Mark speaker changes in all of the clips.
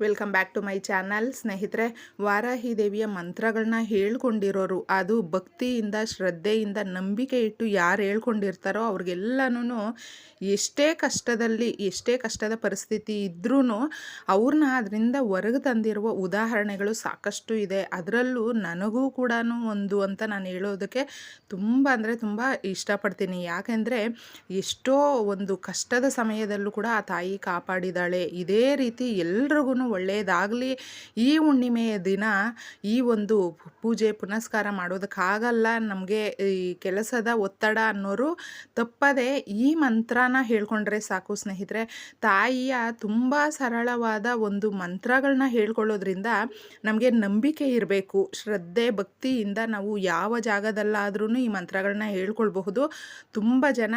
Speaker 1: Welcome back to my channel. ಸ್ನೇಹಿತರೆ ವಾರಾಹಿ ದೇವಿಯ ಮಂತ್ರಗಳನ್ನ ಹೇಳ್ಕೊಂಡಿರೋರು, ಅದು ಭಕ್ತಿಯಿಂದ, ಶ್ರದ್ಧೆಯಿಂದ, ನಂಬಿಕೆ ಇಟ್ಟು ಯಾರು ಹೇಳ್ಕೊಂಡಿರ್ತಾರೋ ಅವ್ರಿಗೆಲ್ಲನೂ ಎಷ್ಟೇ ಕಷ್ಟದಲ್ಲಿ, ಎಷ್ಟೇ ಕಷ್ಟದ ಪರಿಸ್ಥಿತಿ ಇದ್ರೂ ಅವ್ರನ್ನ ಅದರಿಂದ ಹೊರಗೆ ತಂದಿರುವ ಉದಾಹರಣೆಗಳು ಸಾಕಷ್ಟು ಇದೆ. ಅದರಲ್ಲೂ ನನಗೂ ಕೂಡ ಒಂದು ಅಂತ ನಾನು ಹೇಳೋದಕ್ಕೆ ತುಂಬ ಅಂದರೆ ತುಂಬ ಇಷ್ಟಪಡ್ತೀನಿ. ಯಾಕೆಂದರೆ ಎಷ್ಟೋ ಒಂದು ಕಷ್ಟದ ಸಮಯದಲ್ಲೂ ಕೂಡ ಆ ತಾಯಿ ಕಾಪಾಡಿದಾಳೆ. ಇದೇ ರೀತಿ ಎಲ್ರಿಗೂ ಒಳ್ಳೆಯದಾಗಲಿ ಈ ಹುಣ್ಣಿಮೆಯ ದಿನ ಈ ಒಂದು ಪೂಜೆ, ಪುನಸ್ಕಾರ ಮಾಡೋದಕ್ಕಾಗಲ್ಲ ನಮಗೆ ಈ ಕೆಲಸದ ಒತ್ತಡ ಅನ್ನೋರು ತಪ್ಪದೆ ಈ ಮಂತ್ರನ ಹೇಳ್ಕೊಂಡ್ರೆ ಸಾಕು ಸ್ನೇಹಿತರೆ. ತಾಯಿಯ ತುಂಬ ಸರಳವಾದ ಒಂದು ಮಂತ್ರಗಳನ್ನ ಹೇಳ್ಕೊಳ್ಳೋದ್ರಿಂದ ನಮಗೆ ನಂಬಿಕೆ ಇರಬೇಕು. ಶ್ರದ್ಧೆ, ಭಕ್ತಿಯಿಂದ ನಾವು ಯಾವ ಜಾಗದಲ್ಲಾದ್ರೂ ಈ ಮಂತ್ರಗಳನ್ನ ಹೇಳ್ಕೊಳ್ಬಹುದು. ತುಂಬ ಜನ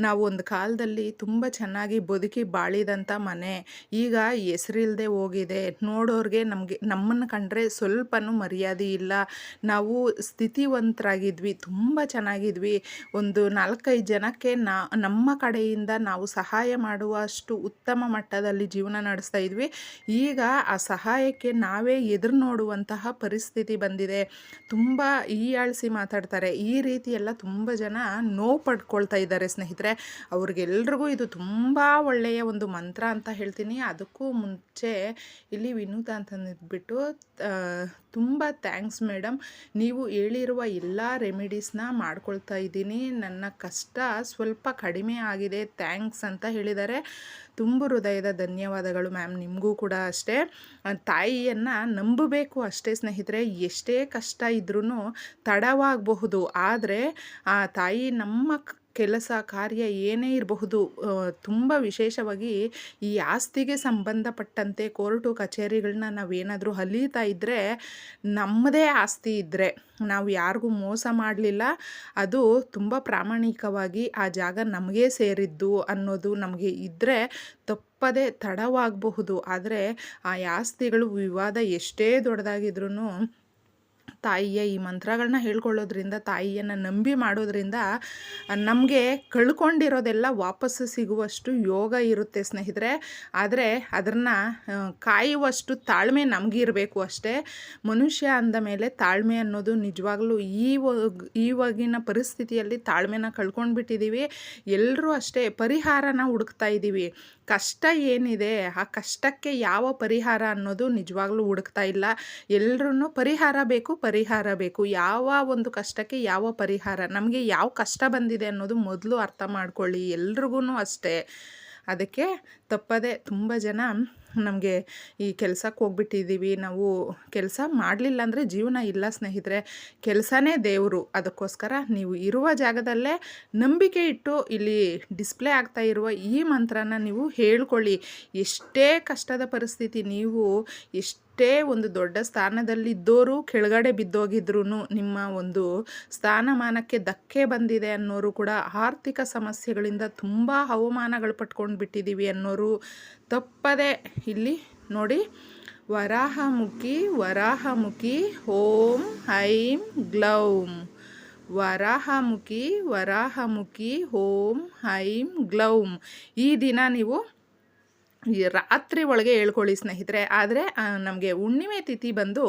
Speaker 1: ನಾವು ಒಂದು ಕಾಲದಲ್ಲಿ ತುಂಬ ಚೆನ್ನಾಗಿ ಬದುಕಿ ಬಾಳಿದಂಥ ಮನೆ. ಈಗ ಹೆಸರಿಲ್ದೆ ಹೋಗಿದೆ. ನೋಡೋರಿಗೆ ನಮಗೆ ನಮ್ಮನ್ನು ಕಂಡ್ರೆ ಸ್ವಲ್ಪನೂ ಮರ್ಯಾದೆ ಇಲ್ಲ. ನಾವು ಸ್ಥಿತಿವಂತರಾಗಿದ್ವಿ, ತುಂಬ ಚೆನ್ನಾಗಿದ್ವಿ. ಒಂದು ನಾಲ್ಕೈದು ಜನಕ್ಕೆ ನಾ, ನಮ್ಮ ಕಡೆಯಿಂದ ನಾವು ಸಹಾಯ ಮಾಡುವಷ್ಟು ಉತ್ತಮ ಮಟ್ಟದಲ್ಲಿ ಜೀವನ ನಡೆಸ್ತಾ ಇದ್ವಿ. ಈಗ ಆ ಸಹಾಯಕ್ಕೆ ನಾವೇ ಎದುರು ನೋಡುವಂತಹ ಪರಿಸ್ಥಿತಿ ಬಂದಿದೆ. ತುಂಬ ಹೀಯಾಳಿಸಿ ಮಾತಾಡ್ತಾರೆ. ಈ ರೀತಿ ಎಲ್ಲ ತುಂಬ ಜನ ನೋವು ಪಡ್ಕೊಳ್ತಾ ಇದ್ದಾರೆ ಸ್ನೇಹಿತರೆ. ಅವ್ರಿಗೆಲ್ರಿಗೂ ಇದು ತುಂಬ ಒಳ್ಳೆಯ ಒಂದು ಮಂತ್ರ ಅಂತ ಹೇಳ್ತೀನಿ. ಅದಕ್ಕೂ ಮುಂಚೆ ಇಲ್ಲಿ ವಿನೂತ ಅಂತಂದ್ಬಿಟ್ಟು ತುಂಬ ಥ್ಯಾಂಕ್ಸ್ ಮೇಡಮ್. ನೀವು ಹೇಳಿರುವ ಎಲ್ಲ ರೆಮಿಡೀಸ್ನ ಮಾಡ್ಕೊಳ್ತಾ ಇದ್ದೀನಿ. ನನ್ನ ಕಷ್ಟ ಸ್ವಲ್ಪ ಕಡಿಮೆ ಆಗಿದೆ. ಥ್ಯಾಂಕ್ಸ್ ಅಂತ ಹೇಳಿದ್ದಾರೆ ತುಂಬ ಹೃದಯದ ಧನ್ಯವಾದಗಳು ಮ್ಯಾಮ್. ನಿಮಗೂ ಕೂಡ ಅಷ್ಟೇ. ತಾಯಿಯನ್ನು ನಂಬಬೇಕು ಅಷ್ಟೇ ಸ್ನೇಹಿತರೆ. ಎಷ್ಟೇ ಕಷ್ಟ ಇದ್ರೂ ತಡವಾಗಬಹುದು. ಆದರೆ ಆ ತಾಯಿ ನಮ್ಮ ಕೆಲಸ, ಕಾರ್ಯ ಏನೇ ಇರಬಹುದು ತುಂಬ ವಿಶೇಷವಾಗಿ ಈ ಆಸ್ತಿಗೆ ಸಂಬಂಧಪಟ್ಟಂತೆ ಕೋರ್ಟು ಕಚೇರಿಗಳನ್ನ ನಾವೇನಾದರೂ ಹಲೀತಾ ಇದ್ದರೆ ನಮ್ಮದೇ ಆಸ್ತಿ ಇದ್ದರೆ ನಾವು ಯಾರಿಗೂ ಮೋಸ ಮಾಡಲಿಲ್ಲ. ಅದು ತುಂಬ ಪ್ರಾಮಾಣಿಕವಾಗಿ ಆ ಜಾಗ ನಮಗೇ ಸೇರಿದ್ದು ಅನ್ನೋದು ನಮಗೆ ಇದ್ದರೆ ತಪ್ಪದೇ ತಡವಾಗಬಹುದು. ಆದರೆ ಆ ಆಸ್ತಿಗಳು ವಿವಾದ ಎಷ್ಟೇ ದೊಡ್ಡದಾಗಿದ್ರೂ ತಾಯಿಯ ಈ ಮಂತ್ರಗಳನ್ನ ಹೇಳ್ಕೊಳ್ಳೋದ್ರಿಂದ, ತಾಯಿಯನ್ನು ನಂಬಿ ಮಾಡೋದ್ರಿಂದ, ನಮಗೆ ಕಳ್ಕೊಂಡಿರೋದೆಲ್ಲ ವಾಪಸ್ಸು ಸಿಗುವಷ್ಟು ಯೋಗ ಇರುತ್ತೆ ಸ್ನೇಹಿತರೆ. ಆದರೆ ಅದನ್ನು ಕಾಯುವಷ್ಟು ತಾಳ್ಮೆ ನಮಗಿರಬೇಕು ಅಷ್ಟೇ. ಮನುಷ್ಯ ಅಂದ ಮೇಲೆ ತಾಳ್ಮೆ ಅನ್ನೋದು ನಿಜವಾಗ್ಲೂ ಈ ಇವಾಗಿನ ಪರಿಸ್ಥಿತಿಯಲ್ಲಿ ತಾಳ್ಮೆನ ಕಳ್ಕೊಂಡ್ಬಿಟ್ಟಿದ್ದೀವಿ ಎಲ್ಲರೂ ಅಷ್ಟೇ ಪರಿಹಾರನ ಹುಡುಕ್ತಾ ಇದ್ದೀವಿ ಕಷ್ಟ ಏನಿದೆ, ಆ ಕಷ್ಟಕ್ಕೆ ಯಾವ ಪರಿಹಾರ ಅನ್ನೋದು ನಿಜವಾಗ್ಲೂ ಹುಡುಕ್ತಾ ಇಲ್ಲ. ಎಲ್ಲರೂ ಪರಿಹಾರ ಬೇಕು ಪರಿಹಾರ ಬೇಕು? ಯಾವ ಒಂದು ಕಷ್ಟಕ್ಕೆ ಯಾವ ಪರಿಹಾರ? ನಮಗೆ ಯಾವ ಕಷ್ಟ ಬಂದಿದೆ ಅನ್ನೋದು ಮೊದಲು ಅರ್ಥ ಮಾಡ್ಕೊಳ್ಳಿ. ಎಲ್ರಿಗೂ ಅಷ್ಟೇ. ಅದಕ್ಕೆ ತಪ್ಪದೆ ತುಂಬ ಜನ ನಮಗೆ ಈ ಕೆಲಸಕ್ಕೆ ಹೋಗ್ಬಿಟ್ಟಿದ್ದೀವಿ. ನಾವು ಕೆಲಸ ಮಾಡಲಿಲ್ಲ ಅಂದರೆ ಜೀವನ ಇಲ್ಲ ಸ್ನೇಹಿತರೆ. ಕೆಲಸನೇ ದೇವರು. ಅದಕ್ಕೋಸ್ಕರ ನೀವು ಇರುವ ಜಾಗದಲ್ಲೇ ನಂಬಿಕೆ ಇಟ್ಟು ಇಲ್ಲಿ ಡಿಸ್ಪ್ಲೇ ಆಗ್ತಾ ಇರುವ ಈ ಮಂತ್ರನ ನೀವು ಹೇಳ್ಕೊಳ್ಳಿ. ಎಷ್ಟೇ ಕಷ್ಟದ ಪರಿಸ್ಥಿತಿ ನೀವು ಎಷ್ಟು ಎಷ್ಟೇ ಒಂದು ದೊಡ್ಡ ಸ್ಥಾನದಲ್ಲಿದ್ದೋರು ಕೆಳಗಡೆ ಬಿದ್ದೋಗಿದ್ರು ನಿಮ್ಮ ಒಂದು ಸ್ಥಾನಮಾನಕ್ಕೆ ಧಕ್ಕೆ ಬಂದಿದೆ ಅನ್ನೋರು ಕೂಡ ಆರ್ಥಿಕ ಸಮಸ್ಯೆಗಳಿಂದ ತುಂಬ ಅವಮಾನಗಳು ಪಟ್ಕೊಂಡು ಬಿಟ್ಟಿದ್ದೀವಿ ಅನ್ನೋರು ತಪ್ಪದೆ ಇಲ್ಲಿ ನೋಡಿ. ವರಾಹಮುಖಿ ವರಾಹಮುಖಿ, ಓಂ, ಐಂ, ಗ್ಲೌಂ. ವರಾಹಮುಖಿ ವರಾಹಮುಖಿ, ಓಂ, ಐಂ, ಗ್ಲೌಂ. ಈ ದಿನ ನೀವು ರಾತ್ರಿ ಒಳಗೆ ಹೇಳ್ಕೊಳ್ಳಿ ಸ್ನೇಹಿತರೆ. ಆದರೆ ನಮಗೆ ಹುಣ್ಣಿಮೆ ತಿಥಿ ಬಂದು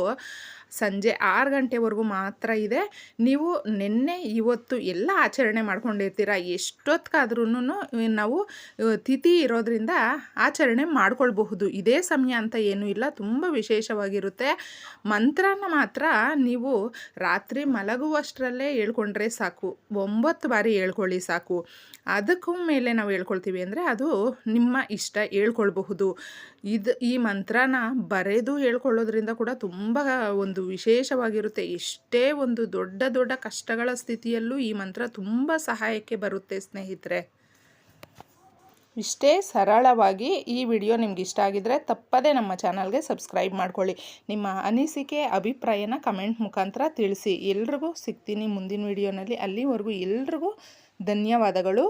Speaker 1: ಸಂಜೆ ಆರು ಗಂಟೆವರೆಗೂ ಮಾತ್ರ ಇದೆ. ನೀವು ನಿನ್ನೆ, ಇವತ್ತು ಎಲ್ಲ ಆಚರಣೆ ಮಾಡ್ಕೊಂಡಿರ್ತೀರ? ಎಷ್ಟೊತ್ತಾದ್ರೂ ನಾವು ತಿಥಿ ಇರೋದ್ರಿಂದ ಆಚರಣೆ ಮಾಡ್ಕೊಳ್ಬಹುದು. ಇದೇ ಸಮಯ ಅಂತ ಏನೂ ಇಲ್ಲ. ತುಂಬ ವಿಶೇಷವಾಗಿರುತ್ತೆ. ಮಂತ್ರನ ಮಾತ್ರ ನೀವು ರಾತ್ರಿ ಮಲಗುವಷ್ಟರಲ್ಲೇ ಹೇಳ್ಕೊಂಡ್ರೆ ಸಾಕು. ಒಂಬತ್ತು ಬಾರಿ ಹೇಳ್ಕೊಳ್ಳಿ ಸಾಕು. ಅದಕ್ಕೂ ಮೇಲೆ ನಾವು ಹೇಳ್ಕೊಳ್ತೀವಿ ಅಂದರೆ ಅದು ನಿಮ್ಮ ಇಷ್ಟ ಹೇಳ್ಕೊಳ್ಬಹುದು. ಇದು ಈ ಮಂತ್ರನ ಬರೆದು ಹೇಳ್ಕೊಳ್ಳೋದ್ರಿಂದ ಕೂಡ ತುಂಬ ಒಂದು ವಿಶೇಷವಾಗಿರುತ್ತೆ. ಎಷ್ಟೇ ಒಂದು ದೊಡ್ಡ ದೊಡ್ಡ ಕಷ್ಟಗಳ ಸ್ಥಿತಿಯಲ್ಲೂ ಈ ಮಂತ್ರ ತುಂಬ ಸಹಾಯಕ್ಕೆ ಬರುತ್ತೆ ಸ್ನೇಹಿತರೆ. ಇಷ್ಟೇ ಸರಳವಾಗಿ ಈ ವಿಡಿಯೋ ನಿಮ್ಗೆ ಇಷ್ಟ ಆಗಿದ್ರೆ ತಪ್ಪದೇ ನಮ್ಮ ಚಾನಲ್ಗೆ ಸಬ್ಸ್ಕ್ರೈಬ್ ಮಾಡ್ಕೊಳ್ಳಿ. ನಿಮ್ಮ ಅನಿಸಿಕೆ, ಅಭಿಪ್ರಾಯನ ಕಮೆಂಟ್ ಮುಖಾಂತರ ತಿಳಿಸಿ. ಎಲ್ರಿಗೂ ಸಿಗ್ತೀನಿ ಮುಂದಿನ ವಿಡಿಯೋನಲ್ಲಿ. ಅಲ್ಲಿವರೆಗೂ ಎಲ್ರಿಗೂ ಧನ್ಯವಾದಗಳು.